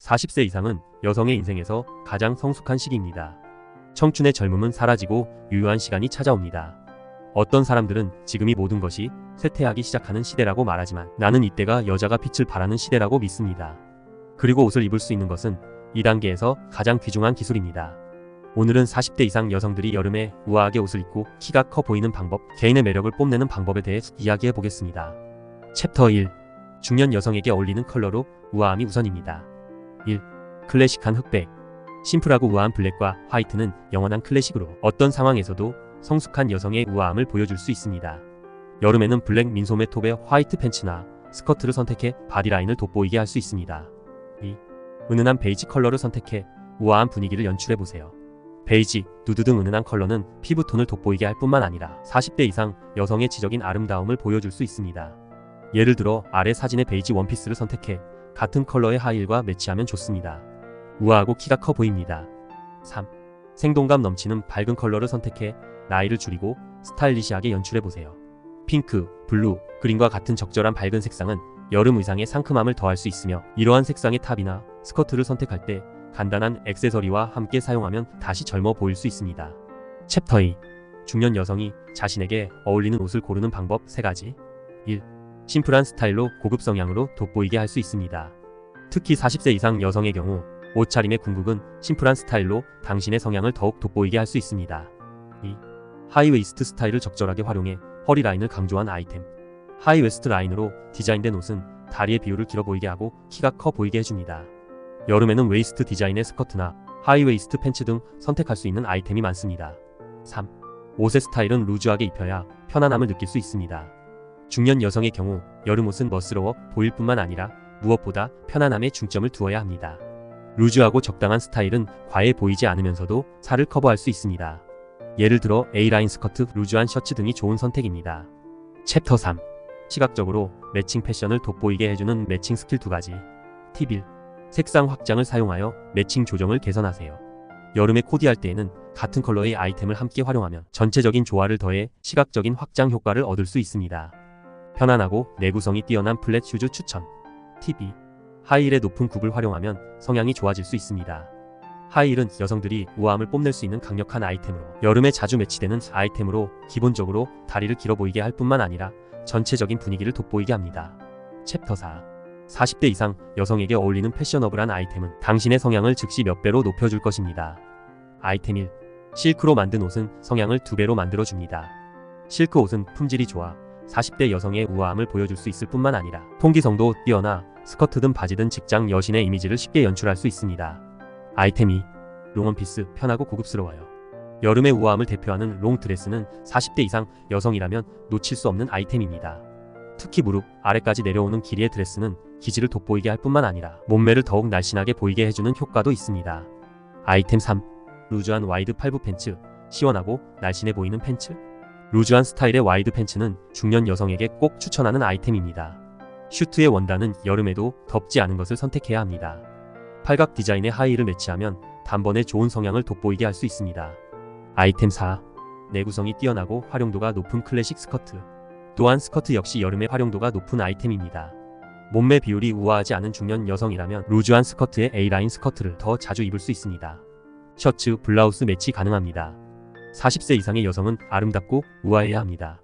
40세 이상은 여성의 인생에서 가장 성숙한 시기입니다. 청춘의 젊음은 사라지고 유효한 시간이 찾아옵니다. 어떤 사람들은 지금이 모든 것이 쇠퇴하기 시작하는 시대라고 말하지만 나는 이때가 여자가 빛을 발하는 시대라고 믿습니다. 그리고 옷을 입을 수 있는 것은 이 단계에서 가장 귀중한 기술입니다. 오늘은 40대 이상 여성들이 여름에 우아하게 옷을 입고 키가 커 보이는 방법, 개인의 매력을 뽐내는 방법에 대해 이야기해 보겠습니다. 챕터 1. 중년 여성에게 어울리는 컬러로 우아함이 우선입니다. 1. 클래식한 흑백. 심플하고 우아한 블랙과 화이트는 영원한 클래식으로 어떤 상황에서도 성숙한 여성의 우아함을 보여줄 수 있습니다. 여름에는 블랙 민소매 톱에 화이트 팬츠나 스커트를 선택해 바디라인을 돋보이게 할 수 있습니다. 2. 은은한 베이지 컬러를 선택해 우아한 분위기를 연출해 보세요. 베이지, 누드 등 은은한 컬러는 피부톤을 돋보이게 할 뿐만 아니라 40대 이상 여성의 지적인 아름다움을 보여줄 수 있습니다. 예를 들어 아래 사진의 베이지 원피스를 선택해 같은 컬러의 하이힐과 매치하면 좋습니다. 우아하고 키가 커 보입니다. 3. 생동감 넘치는 밝은 컬러를 선택해 나이를 줄이고 스타일리시하게 연출해 보세요. 핑크, 블루, 그린과 같은 적절한 밝은 색상은 여름 의상에 상큼함을 더할 수 있으며 이러한 색상의 탑이나 스커트를 선택할 때 간단한 액세서리와 함께 사용하면 다시 젊어 보일 수 있습니다. 챕터 2. 중년 여성이 자신에게 어울리는 옷을 고르는 방법 3가지. 1. 심플한 스타일로 고급 성향으로 돋보이게 할 수 있습니다. 특히 40세 이상 여성의 경우 옷차림의 궁극은 심플한 스타일로 당신의 성향을 더욱 돋보이게 할 수 있습니다. 2. 하이웨이스트 스타일을 적절하게 활용해 허리 라인을 강조한 아이템. 하이웨스트 라인으로 디자인된 옷은 다리의 비율을 길어 보이게 하고 키가 커 보이게 해줍니다. 여름에는 웨이스트 디자인의 스커트나 하이웨이스트 팬츠 등 선택할 수 있는 아이템이 많습니다. 3. 옷의 스타일은 루즈하게 입혀야 편안함을 느낄 수 있습니다. 중년 여성의 경우 여름 옷은 멋스러워 보일 뿐만 아니라 무엇보다 편안함에 중점을 두어야 합니다. 루즈하고 적당한 스타일은 과해 보이지 않으면서도 살을 커버할 수 있습니다. 예를 들어 A라인 스커트, 루즈한 셔츠 등이 좋은 선택입니다. 챕터 3. 시각적으로 매칭 패션을 돋보이게 해주는 매칭 스킬 두 가지. 팁 1. 색상 확장을 사용하여 매칭 조정을 개선하세요. 여름에 코디할 때에는 같은 컬러의 아이템을 함께 활용하면 전체적인 조화를 더해 시각적인 확장 효과를 얻을 수 있습니다. 편안하고 내구성이 뛰어난 플랫 슈즈 추천. 팁 2. 하이힐의 높은 굽을 활용하면 성향이 좋아질 수 있습니다. 하이힐은 여성들이 우아함을 뽐낼 수 있는 강력한 아이템으로 여름에 자주 매치되는 아이템으로 기본적으로 다리를 길어 보이게 할 뿐만 아니라 전체적인 분위기를 돋보이게 합니다. 챕터 4. 40대 이상 여성에게 어울리는 패셔너블한 아이템은 당신의 성향을 즉시 몇 배로 높여줄 것입니다. 아이템 1. 실크로 만든 옷은 성향을 두 배로 만들어줍니다. 실크 옷은 품질이 좋아 40대 여성의 우아함을 보여줄 수 있을 뿐만 아니라 통기성도 뛰어나 스커트든 바지든 직장 여신의 이미지를 쉽게 연출할 수 있습니다. 아이템 2. 롱원피스 편하고 고급스러워요. 여름의 우아함을 대표하는 롱드레스는 40대 이상 여성이라면 놓칠 수 없는 아이템입니다. 특히 무릎 아래까지 내려오는 길이의 드레스는 기지를 돋보이게 할 뿐만 아니라 몸매를 더욱 날씬하게 보이게 해주는 효과도 있습니다. 아이템 3. 루즈한 와이드 팔부 팬츠 시원하고 날씬해 보이는 팬츠 루즈한 스타일의 와이드 팬츠는 중년 여성에게 꼭 추천하는 아이템입니다. 슈트의 원단은 여름에도 덥지 않은 것을 선택해야 합니다. 팔각 디자인의 하이힐을 매치하면 단번에 좋은 성향을 돋보이게 할 수 있습니다. 아이템 4. 내구성이 뛰어나고 활용도가 높은 클래식 스커트. 또한 스커트 역시 여름에 활용도가 높은 아이템입니다. 몸매 비율이 우아하지 않은 중년 여성이라면 루즈한 스커트에 A라인 스커트를 더 자주 입을 수 있습니다. 셔츠, 블라우스 매치 가능합니다. 40세 이상의 여성은 아름답고 우아해야 합니다.